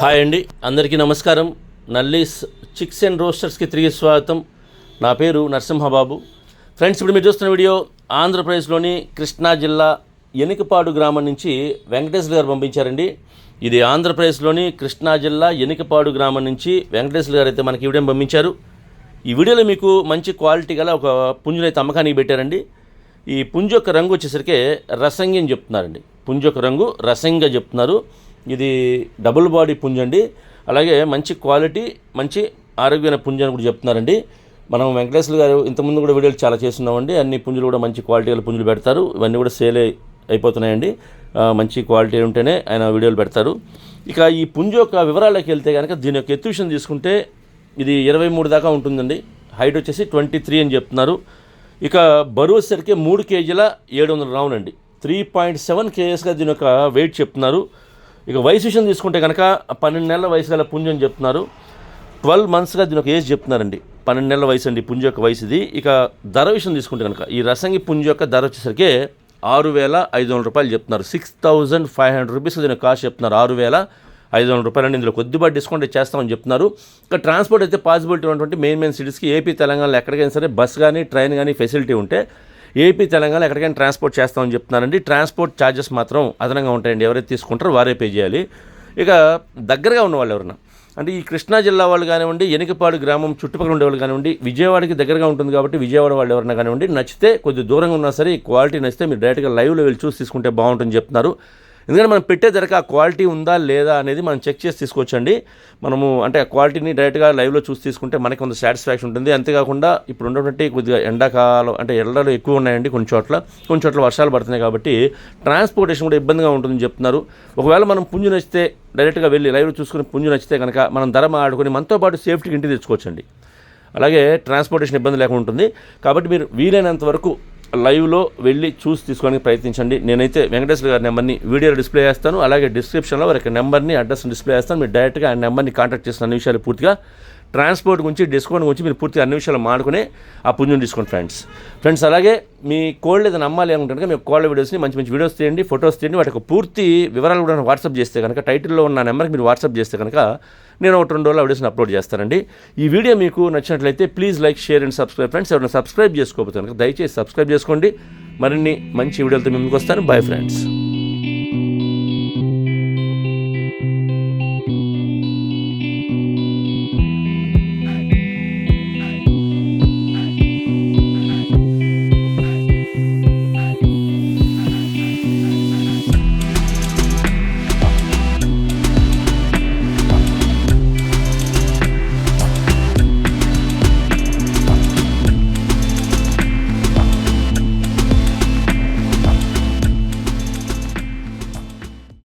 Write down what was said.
Hi అండి. అందరికీ నమస్కారం. నల్లీస్ చిక్స్ అండ్ రోస్టర్స్కి తిరిగి స్వాగతం. నా పేరు నరసింహబాబు. ఫ్రెండ్స్ ఇప్పుడు మీరు చూస్తున్న వీడియో ఆంధ్రప్రదేశ్లోని కృష్ణా జిల్లా ఎనికపాడు గ్రామం నుంచి వెంకటేశ్వర గారు పంపించారండి. ఇది ఆంధ్రప్రదేశ్లోని కృష్ణా జిల్లా ఎనికపాడు గ్రామం నుంచి వెంకటేశ్వర గారు అయితే మనకి ఈ వీడియో పంపించారు. ఈ వీడియోలో మీకు మంచి క్వాలిటీ గల ఒక పుంజునైతే అమ్మకానికి పెట్టారండి. ఈ పుంజు యొక్క రంగు వచ్చేసరికి రసంగి అని చెప్తున్నారండి. పుంజు యొక్క రంగు రసంగా చెప్తున్నారు. ఇది డబుల్ బాడీ పుంజ అండి అలాగే మంచి క్వాలిటీ మంచి ఆరోగ్యమైన పుంజు అని కూడా చెప్తున్నారండి. మనం వెంకటేశ్వర గారు ఇంతకుముందు కూడా వీడియోలు చాలా చేస్తున్నామండి. అన్ని పుంజులు కూడా మంచి క్వాలిటీ గల పుంజులు పెడతారు. ఇవన్నీ కూడా సేల్ అయిపోతున్నాయండి. మంచి క్వాలిటీ ఉంటేనే ఆయన వీడియోలు పెడతారు. ఇక ఈ పుంజు యొక్క వివరాలకు వెళ్తే కనుక దీని యొక్క ఎత్తు విషయం తీసుకుంటే ఇది ఇరవై మూడు దాకా ఉంటుందండి. హైట్ వచ్చేసి ట్వంటీ త్రీ అని చెప్తున్నారు. ఇక బరువు వచ్చేసరికి మూడు కేజీల ఏడు వందల రావునండి త్రీ పాయింట్ సెవెన్ కేజెస్గా దీని యొక్క వెయిట్ చెప్తున్నారు. ఇక వయసు విషయం తీసుకుంటే కనుక పన్నెండు నెలల వయసు గల పుంజం చెప్తున్నారు. ట్వెల్వ్ మంత్స్గా దీని ఒక ఏజ్ చెప్తున్నారండి. పన్నెండు నెలల వయసు అండి పుంజు యొక్క వయసు ఇది. ఇక ధర విషయం తీసుకుంటే కనుక ఈ రసంగి పుంజ యొక్క ధర వచ్చేసరికి ఆరు వేల ఐదు వందల రూపాయలు చెప్తున్నారు. Six thousand five hundred rupees దీని కాస్ట్ చెప్తున్నారు. ఆరు వేల ఐదు వందల రూపాయలు అండి ఇందులో కొద్దిపాటి డిస్కౌంట్ చేస్తామని చెప్తున్నారు. ఇక ట్రాన్స్పోర్ట్ అయితే పాసిబిలిటీ ఉన్నటువంటి మెయిన్ మెయిన్ సిటీస్కి ఏపీ తెలంగాణలో ఎక్కడికైనా సరే బస్ కానీ ట్రైన్ కానీ ఫెసిలిటీ ఉంటే ఏపీ తెలంగాణ ఎక్కడికైనా ట్రాన్స్పోర్ట్ చేస్తామని చెప్తున్నారండి. ట్రాన్స్పోర్ట్ ఛార్జెస్ మాత్రం అదనంగా ఉంటాయండి. ఎవరైతే తీసుకుంటారో వారే పే చేయాలి. ఇక దగ్గరగా ఉన్న వాళ్ళు ఎవరన్నా అంటే ఈ కృష్ణా జిల్లా వాళ్ళు కానివ్వండి ఎనికపాడు గ్రామం చుట్టుపక్కల ఉండే వాళ్ళు కానివ్వండి విజయవాడకి దగ్గరగా ఉంటుంది కాబట్టి విజయవాడ వాళ్ళు ఎవరైనా కానివ్వండి నచ్చితే కొద్ది దూరంగా ఉన్నా సరే ఈ క్వాలిటీ నచ్చితే మీరు డైరెక్ట్గా లైవ్లో వెళ్ళి చూసి తీసుకుంటే బాగుంటుందని చెప్తున్నారు. ఎందుకంటే మనం పెట్టే ధరకు ఆ క్వాలిటీ ఉందా లేదా అనేది మనం చెక్ చేసి తీసుకోవచ్చండి. మనము అంటే ఆ క్వాలిటీని డైరెక్ట్గా లైవ్లో చూసి తీసుకుంటే మనకి కొంత సాటిస్ఫాక్షన్ ఉంటుంది. అంతేకాకుండా ఇప్పుడు ఉన్నటువంటి కొద్దిగా ఎండాకాలం అంటే ఎండలు ఎక్కువ ఉన్నాయండి కొన్ని చోట్ల. కొన్ని చోట్ల వర్షాలు పడుతున్నాయి కాబట్టి ట్రాన్స్పోర్టేషన్ కూడా ఇబ్బందిగా ఉంటుందని చెప్తున్నారు. ఒకవేళ మనం పుంజు నచ్చితే డైరెక్ట్గా వెళ్ళి లైవ్లో చూసుకుని పుంజు నచ్చితే కనుక మనం ధర ఆడుకొని మనతో పాటు సేఫ్టీకి ఇంటికి తెచ్చుకోవచ్చండి. అలాగే ట్రాన్స్పోర్టేషన్ ఇబ్బంది లేకుండా ఉంటుంది. కాబట్టి మీరు వీలైనంత వరకు లైవ్లో వెళ్ళి చూసి తీసుకోవడానికి ప్రయత్నించండి. నేనైతే వెంకటేశ్వర గారి నెంబర్ని వీడియోలో డిస్ప్లే చేస్తాను. అలాగే డిస్క్రిప్షన్లో వారికి నెంబర్ని అడ్రస్ డిస్ప్లే చేస్తాను. మీరు డైరెక్ట్గా ఆ నెంబర్ని కాంటాక్ట్ చేసిన విషయాలు పూర్తిగా ట్రాన్స్పోర్ట్ గురించి డిస్కౌంట్ గురించి మీరు పూర్తిగా అన్ని విషయాలు మాడుకునే ఆ పుంజుని తీసుకోండి ఫ్రెండ్స్. ఫ్రెండ్స్ అలాగే మీ కోల్డ్ ఏదైనా అమ్మాలి అనుకుంటే మీ కోల్డ్ వీడియోస్ని మంచి మంచి వీడియోస్ తీయండి ఫొటోస్ తీయండి. వాటికి పూర్తి వివరాలు కూడా వాట్సాప్ చేస్తే కనుక టైటిల్లో ఉన్న నెంబర్కి మీరు వాట్సాప్ చేస్తే కనుక నేను ఒకటి రెండు రోజులు ఆ వీడియోస్ని అప్లోడ్ చేస్తానండి. ఈ వీడియో మీకు నచ్చినట్లయితే please like share and subscribe. Friends ఎవరైనా సబ్స్క్రైబ్ చేసుకోకపోతే కనుక దయచేసి సబ్స్క్రైబ్ చేసుకోండి. మరిన్ని మంచి వీడియోలతో మేము వస్తాను. Bye friends.